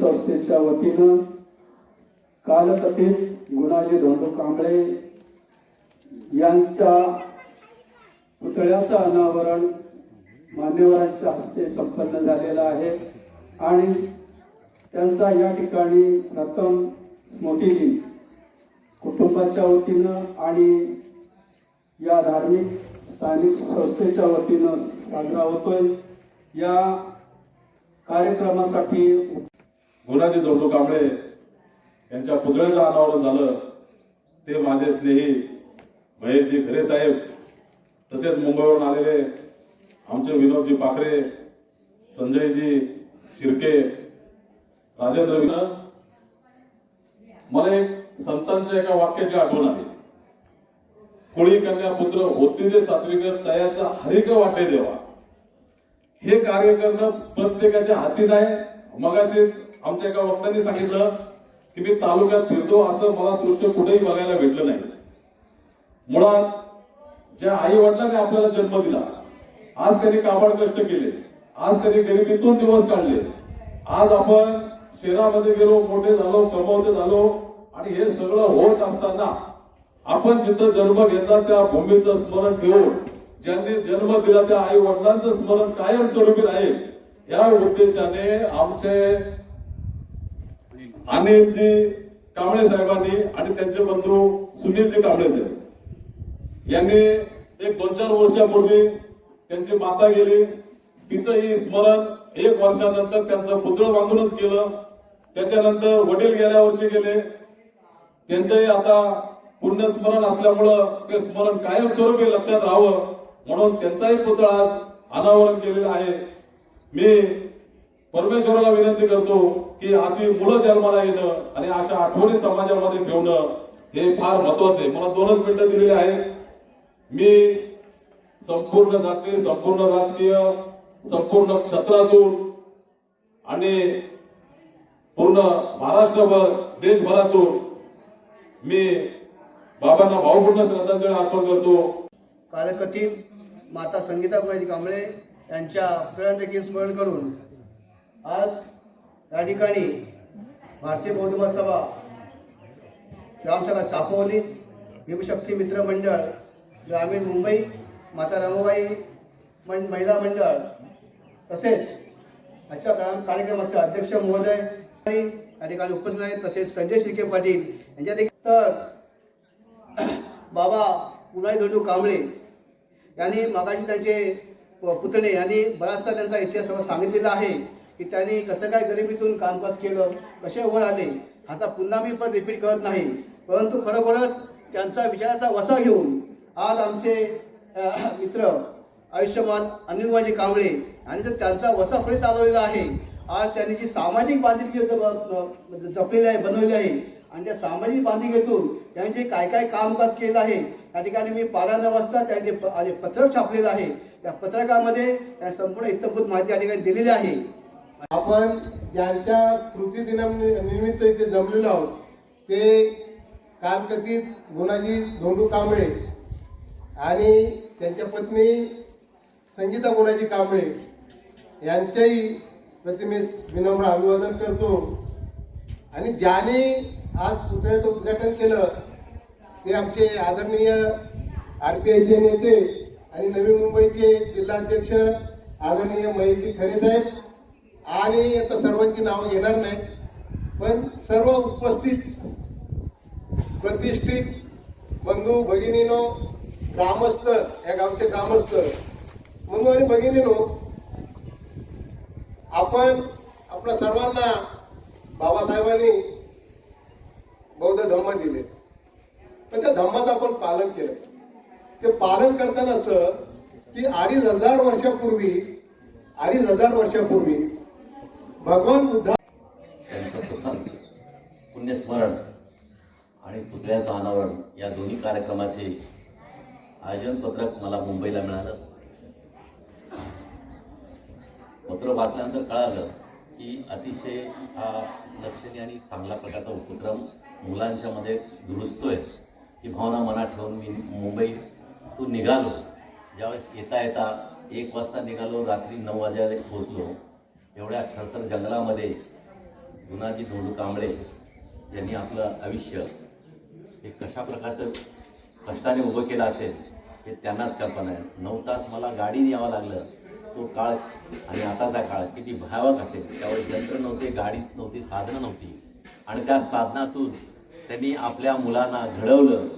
संस्थेच्या वतीनं कालकथित गुणाजी धोंडू कांबळे यांच्या पुतळ्याचं अनावरण मान्यवरांच्या हस्ते संपन्न झालेलं आहे आणि त्यांचा या ठिकाणी प्रथम स्मृतिदिन कुटुंबाच्या वतीनं आणि या धार्मिक स्थानिक संस्थेच्या वतीनं साजरा होतोय. या कार्यक्रमासाठी गुणाजी धोंडू कांबळे यांच्या पुतळ्याचं अनावरण झालं. ते माझे स्नेही महेशजी खरे साहेब तसेच मुंबईवरून आलेले आमचे विनोदजी पाखरे संजयजी शिर्के राजेंद्र विनोद मला एक संतांच्या एका वाक्याची आठवण आली कोळी कन्या पुत्र होती जे सात्विक तयाचा हरिक वाटे देवा. हे कार्य करणं प्रत्येकाच्या हातीत आहे. मगाशीच आमच्या एका वक्त्यांनी सांगितलं की मी तालुक्यात फिरतो असं मला दृश्य कुठेही बघायला भेटलं नाही. मुळात ज्या आई वडिलांनी आपल्याला जन्म दिला आज त्यांनी काबाड कष्ट केले आज त्यांनी गरिबीतून दिवस काढले आज आपण शहरामध्ये गेलो मोठे झालो कमवते झालो आणि हे सगळं होत असताना आपण जिथं जन्म घेतला त्या भूमीचं स्मरण ठेवून ज्यांनी जन्म दिला त्या आई वडिलांचं स्मरण कायमस्वरूपी राहील या उद्देशाने आमचे अनिलजी कांबळे साहेबांनी आणि त्यांचे बंधू सुनीलजी कांबळे साहेब. यांनी एक दोन चार वर्षापूर्वी त्यांची माता गेली. तिचंही स्मरण एक वर्षानंतर त्यांचं पुतळं बांधूनच केलं त्याच्यानंतर वडील गेल्या वर्षी गेले. त्यांचंही आता पुण्यस्मरण असल्यामुळं ते स्मरण कायमस्वरूपी लक्षात राहावं म्हणून त्यांचाही पुतळा आज अनावरण केलेला आहे. मी परमेश्वराला विनंती करतो की अशी मुलं जन्माला येणं आणि अशा आठवणी समाजामध्ये ठेवणं हे फार महत्वाचं आहे. मला दोनच मिनिटं दिलेली आहेत. मी संपूर्ण जाती संपूर्ण राजकीय संपूर्ण क्षेत्रातून आणि पूर्ण महाराष्ट्रभर देशभरातून मी बाबांना भावपूर्ण श्रद्धांजली अर्पण करतो. कालकथित माता संगीता कुमारी कांबळे यांच्या पुतळ्याचं स्मरण करून आज या ठिकाणी भारतीय बौद्ध महासभा ग्रामसभा चापोवली भीमशक्ती मित्र मंडळ ग्रामीण मुंबई माता रमाबाई मं महिला मंडळ तसेच आजच्या ग्राम कार्यक्रमाचे अध्यक्ष महोदय या ठिकाणी उपस्थित आहेत तसेच संजय शिर्के पाटील यांच्या देखील. तर बाबा उन्हाळी धोंडू कांबळे यांनी मागाशी त्यांचे पुतणे यांनी बराचसा त्यांचा इतिहास सांगितलेला आहे. की त्यांनी कसं काय गरिबीतून कामकाज केलं कसे वर आले आता पुन्हा मी पण रिपीट करत नाही. परंतु खरोखरच त्यांचा विचाराचा वसा घेऊन आज आमचे मित्र आयुष्यमान अनिलमाजी कांबळे आणि जर त्यांचा वसा फळी चालवलेला आहे. आज त्यांनी जी सामाजिक बांधिलकी म्हणजे जपलेली आहे बनवली आहे आणि त्या सामाजिक बांधिलकीतून त्यांनी जे काय काय कामकाज केलं आहे त्या ठिकाणी मी बारा न वाजता त्यांचे पत्रक छापलेलं आहे. त्या पत्रकामध्ये त्या संपूर्ण इतभूत माहिती या ठिकाणी दिलेली आहे. आपण ज्यांच्या स्मृती दिनानिमित्त इथे जमलेलो आहोत ते कालकथित गुणाजी धोंडू कांबळे आणि त्यांच्या पत्नी संगीता गुणाजी कांबळे यांच्याही प्रतिमेस विनम्र अभिवादन करतो. आणि ज्याने आज पुतळ्याचं उद्घाटन केलं ते आमचे आदरणीय आर पी आयचे नेते आणि नवी मुंबईचे जिल्हाध्यक्ष आदरणीय महेशजी खरे साहेब आणि आता सर्वांची नावं येणार नाही. पण सर्व उपस्थित प्रतिष्ठित बंधू भगिनीनो ग्रामस्थ या गावचे ग्रामस्थ बंधू आणि भगिनीनो आपण आपल्या सर्वांना बाबासाहेबांनी बौद्ध धम्म दिले. पण त्या धम्माचं आपण पालन केलं. ते पालन करताना असं की अडीच हजार वर्षापूर्वी अडीच हजार वर्षापूर्वी भगवान बुद्धा त्यांचं पुण्यस्मरण आणि पुतळ्याचं अनावरण या दोन्ही कार्यक्रमाचे आयोजन पत्रक मला मुंबईला मिळालं. पत्र वाचल्यानंतर कळालं की अतिशय हा लक्षणीय आणि चांगल्या प्रकारचा उपक्रम मुलांच्यामध्ये दुरुस्तोय. ही भावना मनात ठेवून मी मुंबईतून निघालो. ज्यावेळेस येता येता एक वाजता निघालो रात्री नऊ वाजायला पोहोचलो. एवढ्या खडतर जंगलामध्ये गुणाजी धोंडू कांबळे यांनी आपलं आयुष्य हे कशा प्रकारचं कष्टाने उभं केलं असेल हे त्यांनाच कल्पना आहे. नऊ तास मला गाडीने यावं लागलं. तो काळ आणि आताचा काळ किती भयावक असेल. त्यावेळेस यंत्र नव्हते गाडी नव्हती साधनं नव्हती. आणि त्या साधनातून त्यांनी आपल्या मुलांना घडवलं.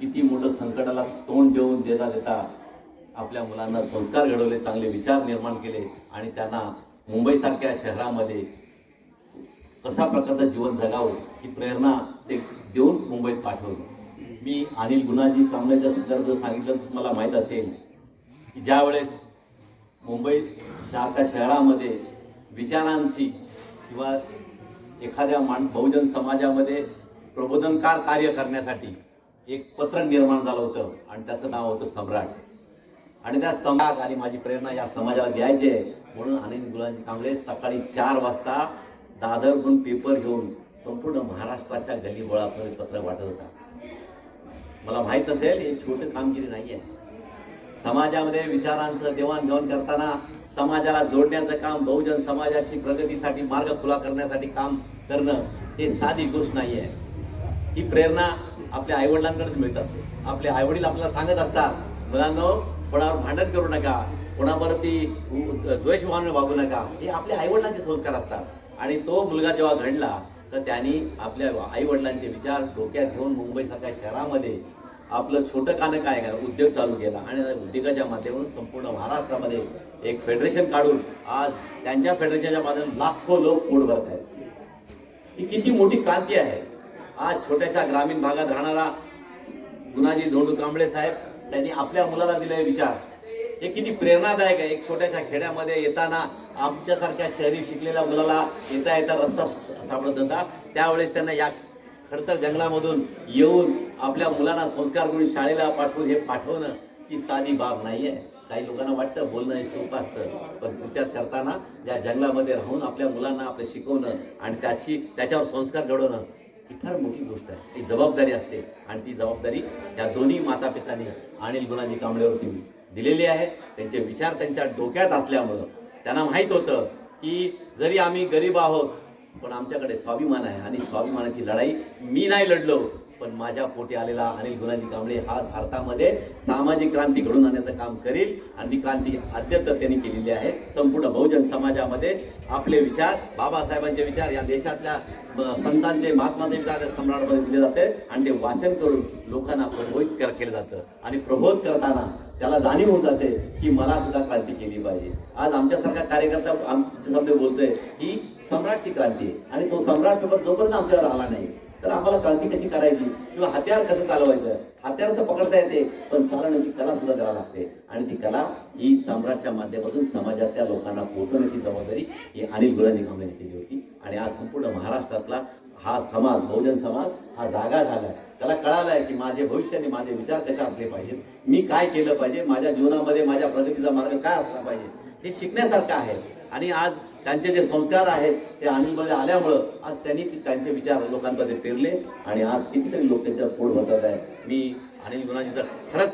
किती मोठं संकटाला तोंड देऊन देता देता आपल्या मुलांना संस्कार घडवले चांगले विचार निर्माण केले आणि त्यांना मुंबईसारख्या शहरामध्ये कशा प्रकारचं जीवन जगावं ही प्रेरणा ते देऊन मुंबईत पाठवली. मी अनिल गुणाजी कांबळेच्या संदर्भात सांगितलं तुम्हाला माहीत असेल की ज्यावेळेस मुंबई सारख्या शहरामध्ये विचारांची किंवा एखाद्या मान बहुजन समाजामध्ये प्रबोधनकार कार्य करण्यासाठी एक पत्र निर्माण झालं होतं आणि त्याचं नाव होतं सम्राट. आणि त्या समाज आणि माझी प्रेरणा या समाजाला द्यायची आहे. म्हणून अनिल गुलाजी कांबळे सकाळी चार वाजता दादरहून पेपर घेऊन संपूर्ण महाराष्ट्राच्या गलीबोळामध्ये पत्र वाटत होता. मला माहीत असेल हे छोटं कामगिरी नाही आहे समाजामध्ये विचारांचं देवाणघेवाण करताना समाजाला जोडण्याचं काम बहुजन समाजाची प्रगतीसाठी मार्ग खुला करण्यासाठी काम करणं हे साधी गोष्ट नाही आहे ही प्रेरणा आपल्या आईवडिलांकडेच मिळत असते. आपले आईवडील आपल्याला सांगत असतात मुलांनो कोणावर भांडण करू नका कोणावरती उ- द्वेष भावने वागू नका हे आपल्या आईवडिलांचे संस्कार असतात. आणि तो मुलगा जेव्हा घडला तर त्यांनी आपल्या आईवडिलांचे विचार डोक्यात घेऊन मुंबईसारख्या शहरामध्ये आपलं छोटं कानं काय करा उद्योग चालू केला. आणि उद्योगाच्या माध्यमातून संपूर्ण महाराष्ट्रामध्ये एक फेडरेशन काढून आज त्यांच्या फेडरेशनच्या माध्यमातून लाखो लोक पोट भरत आहेत. ही किती मोठी क्रांती आहे. आज छोट्याशा ग्रामीण भागात राहणारा गुणाजी धोंडू कांबळे साहेब त्यांनी आपल्या मुलाला दिलेले विचार. हे किती प्रेरणादायक आहे. एक छोट्याशा खेड्यामध्ये येताना आमच्यासारख्या शहरी शिकलेल्या मुलाला येता येता रस्ता सापडत होता. त्यावेळेस त्यांना या खडतर जंगलामधून येऊन आपल्या मुलांना संस्कार करून शाळेला पाठवून हे पाठवणं ही साधी बाब नाही आहे काही लोकांना वाटतं बोलणं हे सोपं असतं. पण कृत्यात करताना या जंगलामध्ये राहून आपल्या मुलांना आपलं शिकवणं आणि त्याची त्याच्यावर संस्कार घडवणं ही फार मोठी गोष्ट आहे. ही जबाबदारी असते आणि ती जबाबदारी या दोन्ही माता पितांनी अनिल गुणाजी कांबळेवरती दिलेली आहे. त्यांचे विचार त्यांच्या डोक्यात असल्यामुळं त्यांना माहीत होतं की जरी आम्ही गरीब आहोत पण आमच्याकडे स्वाभिमान आहे आणि स्वाभिमानाची लढाई मी नाही लढलो. पण माझ्या पोटी आलेला अनिल गुणाजी कांबळे हा भारतामध्ये सामाजिक क्रांती घडून आणण्याचं काम करील. आणि ती क्रांती अद्यत त्यांनी केलेली आहे. संपूर्ण बहुजन समाजामध्ये आपले विचार बाबासाहेबांचे विचार या देशातल्या संतांचे महात्माचे विचार त्या सम्राटमध्ये दिले जाते. आणि ते वाचन करून लोकांना प्रबोधित कर- केलं जातं. आणि प्रबोध करताना त्याला जाणीव होऊन जाते की मला सुद्धा क्रांती केली पाहिजे. आज आमच्यासारखा कार्यकर्ता आमच्यासमोर बोलतोय ही सम्राटची क्रांती आहे. आणि तो सम्राट पेपर जोपर्यंत आमच्यावर आला नाही तर आम्हाला कळती कशी करायची? किंवा हत्यार कसं चालवायचं? हत्यार तर पकडता येते पण चालवण्याची कला सुद्धा करावी लागते. आणि ती कला ही सम्राटच्या माध्यमातून समाजातल्या लोकांना पोहोचवण्याची जबाबदारी ही अनिल गुरांनी कांबळेने केली होती. आणि आज संपूर्ण महाराष्ट्रातला हा समाज बहुजन समाज हा जागा झालाय. त्याला कळालंय की माझे भविष्य आणि माझे विचार कशा असले पाहिजेत? मी काय केलं पाहिजे? माझ्या जीवनामध्ये माझ्या प्रगतीचा मार्ग काय असला पाहिजे? हे शिकण्यासारखं आहे. आणि आज त्यांचे जे संस्कार आहेत ते आणीमध्ये आल्यामुळं आज त्यांनी त्यांचे विचार लोकांमध्ये पेरले आणि आज कितीतरी लोक त्यांच्यात पोट भरतात आहे मी अनिल गुणाजीचा खरंच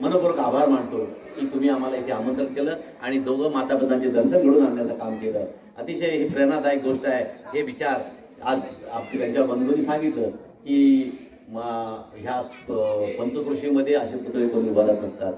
मनपूर्वक आभार मानतो की तुम्ही आम्हाला इथे आमंत्रण केलं आणि दोघं मातापितांचे दर्शन घडून आणण्याचं काम केलं. अतिशय ही प्रेरणादायक गोष्ट आहे. हे विचार आज आप- त्यांच्या बंधूंनी सांगितलं की ह्या पंचकृषीमध्ये असे पुतळे कोणी उभारत नसतात.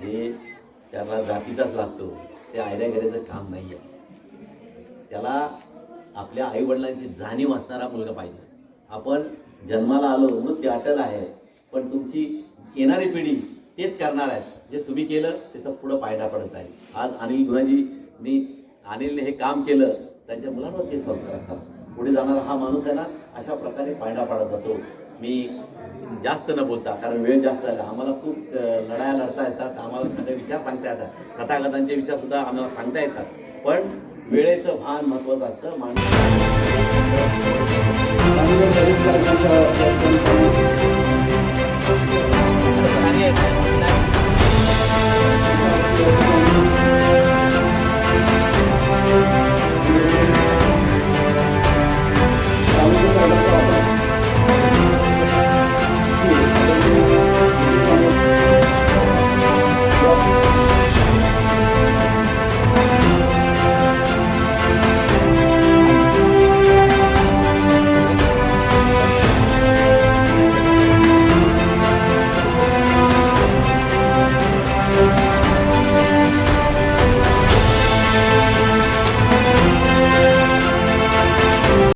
हे त्याला जातीचाच लागतो. ते आयऱ्यागऱ्याचं काम नाही आहे त्याला आपल्या आईवडिलांची जाणीव असणारा मुलगा पाहिजे. आपण जन्माला आलो मृत्यू अटल आहे पण तुमची येणारी पिढी तेच करणार आहे जे तुम्ही केलं त्याचा पुढं पायडा पडत आहे. आज अनिल गुणाजींनी अनिलने हे काम केलं त्यांच्या मुलांवर ते संस्कार असतात. पुढे जाणारा हा माणूस आहे ना अशा प्रकारे पायडा पाडत जातो. मी जास्त न बोलता कारण वेळ जास्त झाला आम्हाला खूप लढाया लढता येतात. आम्हाला सगळे विचार सांगता येतात. कथाकथांचे विचारसुद्धा आम्हाला सांगता येतात. पण वेळेचं भान महत्वाचं असतं. माणूस